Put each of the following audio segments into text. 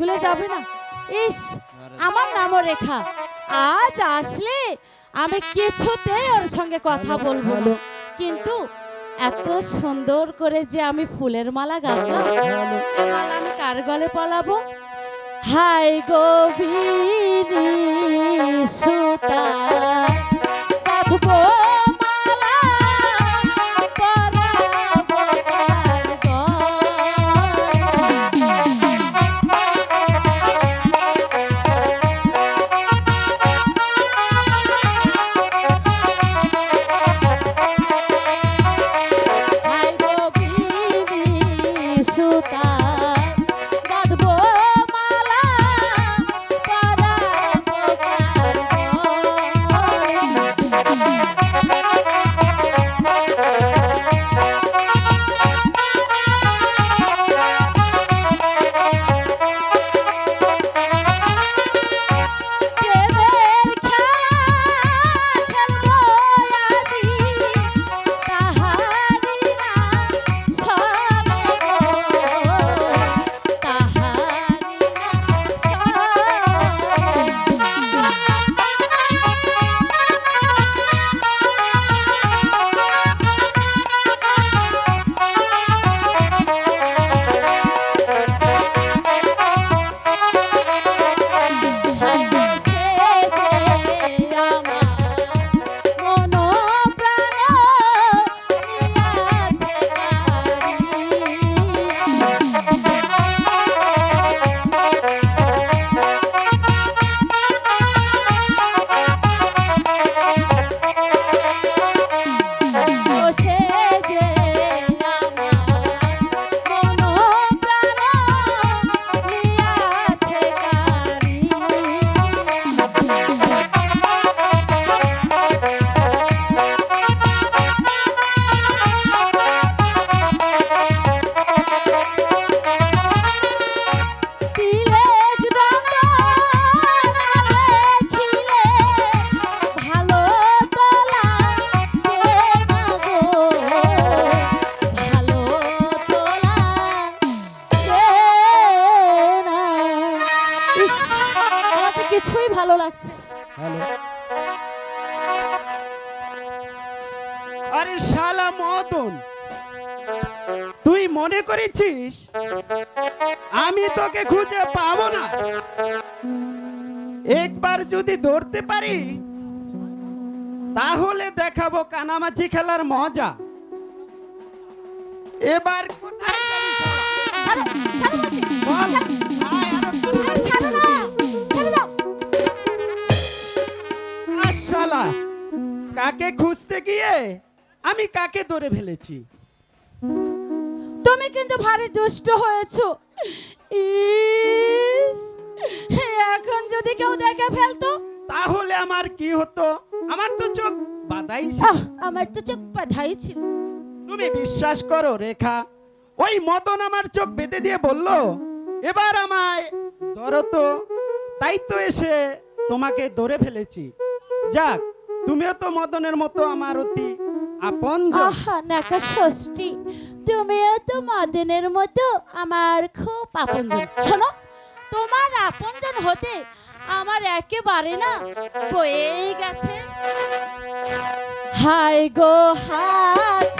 স্কুলে যাবে না? ইস, আমার নামও রেখা। আজ আসলে আমি কিছুতে ওর সঙ্গে কথা বলব না। কিন্তু এত সুন্দর করে যে আমি ফুলের মালা গাঁথলাম আমি কার গলে পলাবো? হাই গভীরি সুতা। হ্যালো। আরে শালা মদন, তুই মনে করেছিস আমি তোকে খুঁজে পাবো না? একবার যদি ধরতে পারি, তাহলে দেখাবো কানামাছি খেলার মজা। এবার কোথায় আমি কাকে ধরে ফেলেছি? তুমি কিন্তু ভারী দুষ্ট হয়েছো। এখন যদি কেউ দেখে ফেলতো? তাহলে আমার কি হতো? আমার তো চোখ আহ, আমার তো চোখ বাধাই ছিল। তুমি বিশ্বাস করো রেখা ওই মতন আমার চোখ বেঁধে দিয়ে বলল এবার আমায় ধরো তো। তাই তো এসে তোমাকে ধরে ফেলেছি। যাক তুমিও তো মদনের মতো আমার অতি তুমিও তো আমার খুব তোমার আপনজন হতে আমার একেবারে না বয়েই গেছে। হাই গো, হাত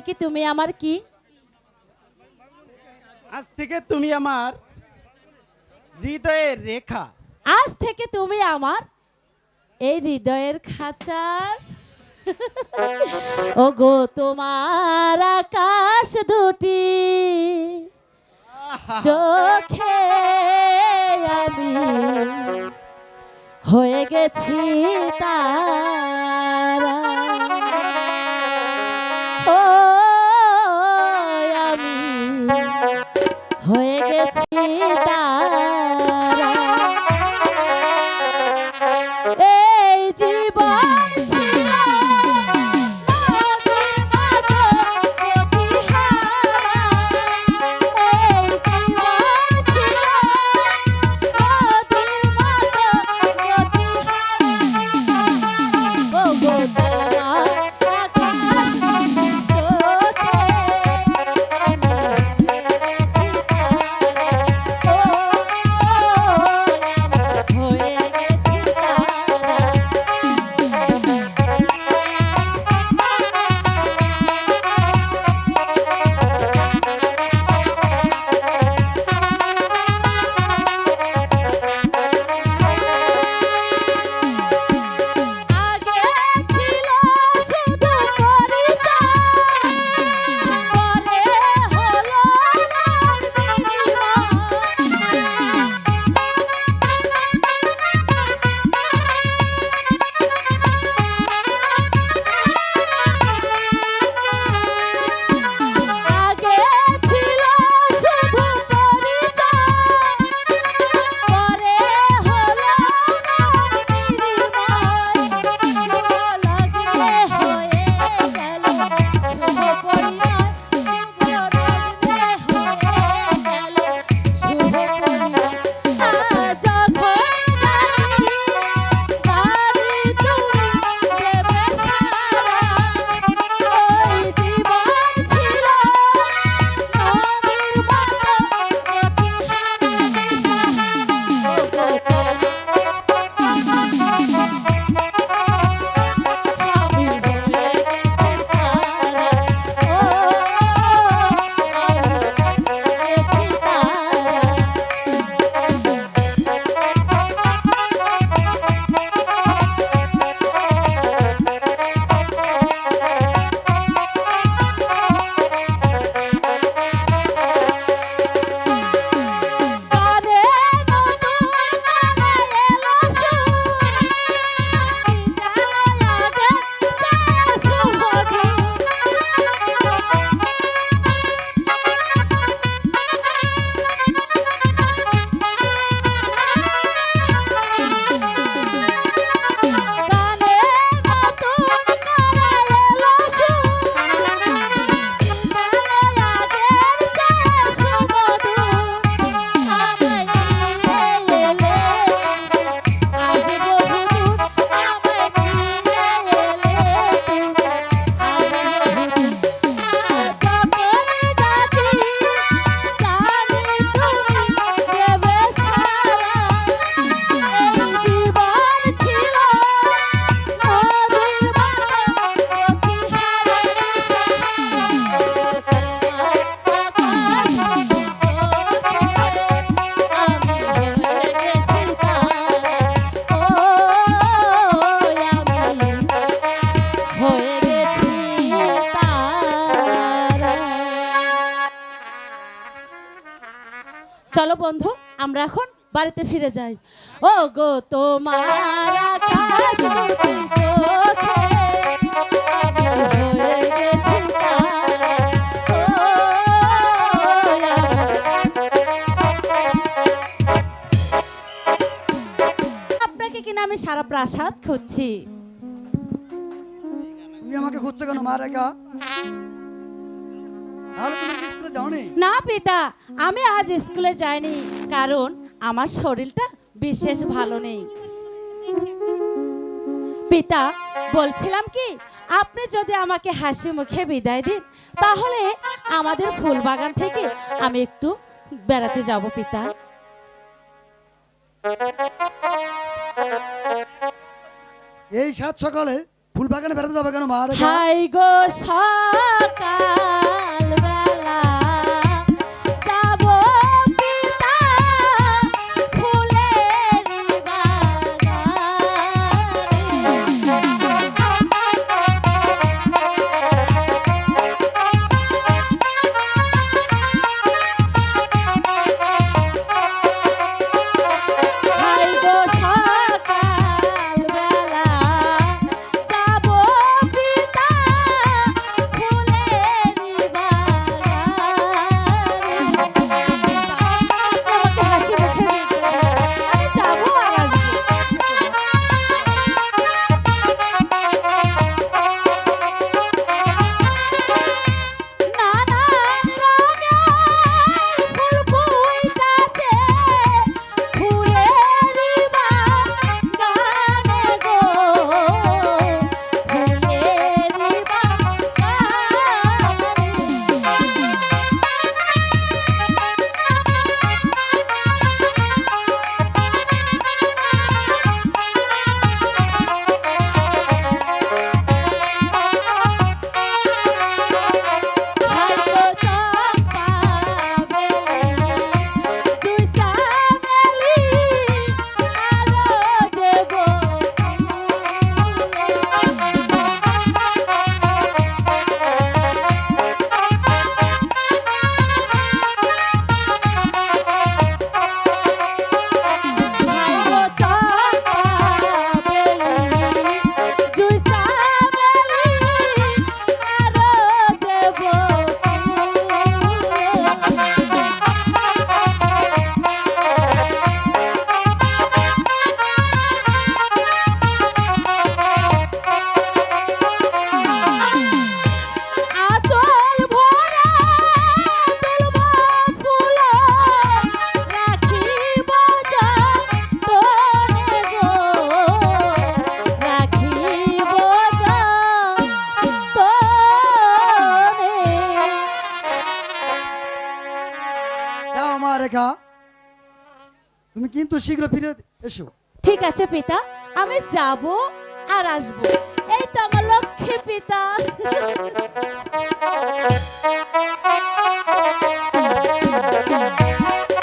থেকে তুমি আমার কি? আজ থেকে তুমি আমার হৃদয়ের রেখা। আজ থেকে তুমি আমার এই হৃদয়ের খাঁচার ও গো তোমার আকাশ দুটি। চোখে আমি হয়ে গেছি তারা গেছি বন্ধু, আমরা এখন বাড়িতে ফিরে যাই। ও গো তোমার। আপনাকে কিনা আমি সারা প্রাসাদ খুঁজছি। তুমি আমাকে খুঁজছো কেন, মা রেখা? না পিতা আমি আজ স্কুলে যাইনি কারণ আমার শরীরটা বিশেষ ভালো নেই। পিতা বলছিলাম কি আপনি যদি আমাকে হাসি মুখে বিদায় দিন তাহলে আমাদের ফুল বাগান থেকে আমি একটু বেড়াতে যাব পিতা। এই সাত সকালে ফুল বাগানে বেড়াতে যাবে কেন মা? হাই গো সকাল। all right তুমি কিন্তু শীঘ্র ফিরে এসো। ঠিক আছে পিতা, আমি যাব আর আসব। এই তো আমার লক্ষ্যে পিতা।